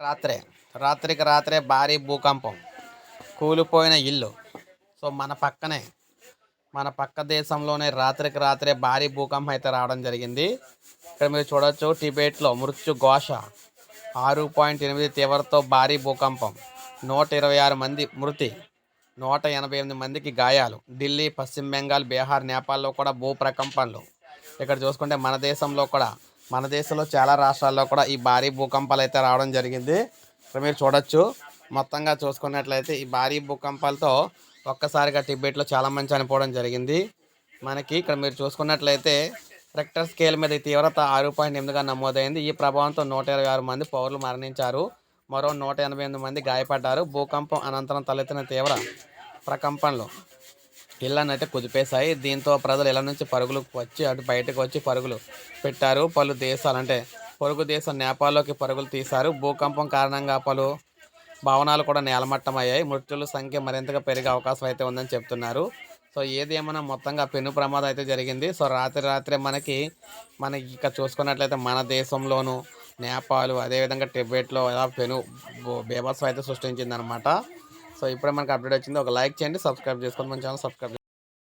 రాత్రే. రాత్రికి రాత్రే భారీ భూకంపం. కూలిపోయిన ఇల్లు. సో మన పక్కనే మన పక్క దేశంలోనే రాత్రికి రాత్రే భారీ భూకంపం అయితే రావడం జరిగింది. ఇక్కడ మీరు చూడొచ్చు టిబెట్లో మృత్యు ఘోష. ఆరు పాయింట్ ఎనిమిది తీవ్రతో భారీ భూకంపం. నూట ఇరవై ఆరు మంది మృతి. నూట ఎనభై ఎనిమిది మందికి గాయాలు. ఢిల్లీ పశ్చిమ బెంగాల్ బీహార్ నేపాల్లో కూడా భూ ప్రకంపనలు ఇక్కడ చూసుకుంటే మన దేశంలో కూడా మన దేశంలో చాలా రాష్ట్రాల్లో కూడా ఈ భారీ భూకంపాలు అయితే రావడం జరిగింది. ఇక్కడ మీరు చూడొచ్చు. మొత్తంగా చూసుకున్నట్లయితే ఈ భారీ భూకంపాలతో ఒక్కసారిగా టిబెట్లో చాలామంది చనిపోవడం జరిగింది. మనకి ఇక్కడ మీరు చూసుకున్నట్లయితే రెక్టర్ స్కేల్ మీద తీవ్రత ఆరు పాయింట్ ఎనిమిదిగా నమోదైంది. ఈ ప్రభావంతో నూట ఇరవై ఆరు మంది పౌరులు మరణించారు. మరో నూట ఎనభై ఎనిమిది మంది గాయపడ్డారు. భూకంపం అనంతరం తలెత్తిన తీవ్ర ప్రకంపనలు ఇళ్ళని అయితే కుదిపేశాయి. దీంతో ప్రజలు ఇళ్ళ నుంచి పరుగులు వచ్చి అటు బయటకు వచ్చి పరుగులు పెట్టారు. పలు దేశాలు అంటే పొరుగు దేశం నేపాల్లోకి పరుగులు తీశారు. భూకంపం కారణంగా పలు భవనాలు కూడా నేలమట్టమయ్యాయి. మృతుల సంఖ్య మరింతగా పెరిగే అవకాశం అయితే ఉందని చెప్తున్నారు. సో ఏది ఏమైనా మొత్తంగా పెను ప్రమాదం అయితే జరిగింది. సో రాత్రి రాత్రే మనకి మనకి ఇక చూసుకున్నట్లయితే మన దేశంలోను నేపాల్ అదేవిధంగా టిబెట్లో ఇలా పెను బో- బీభత్సం అయితే సృష్టించింది అనమాట సో ఇప్పుడే మనకి అప్డేట్ వచ్చింది. ఒక లైక్ చేయండి సబ్స్క్రైబ్ చేసుకోండి. మన ఛానల్ సబ్స్క్రైబ్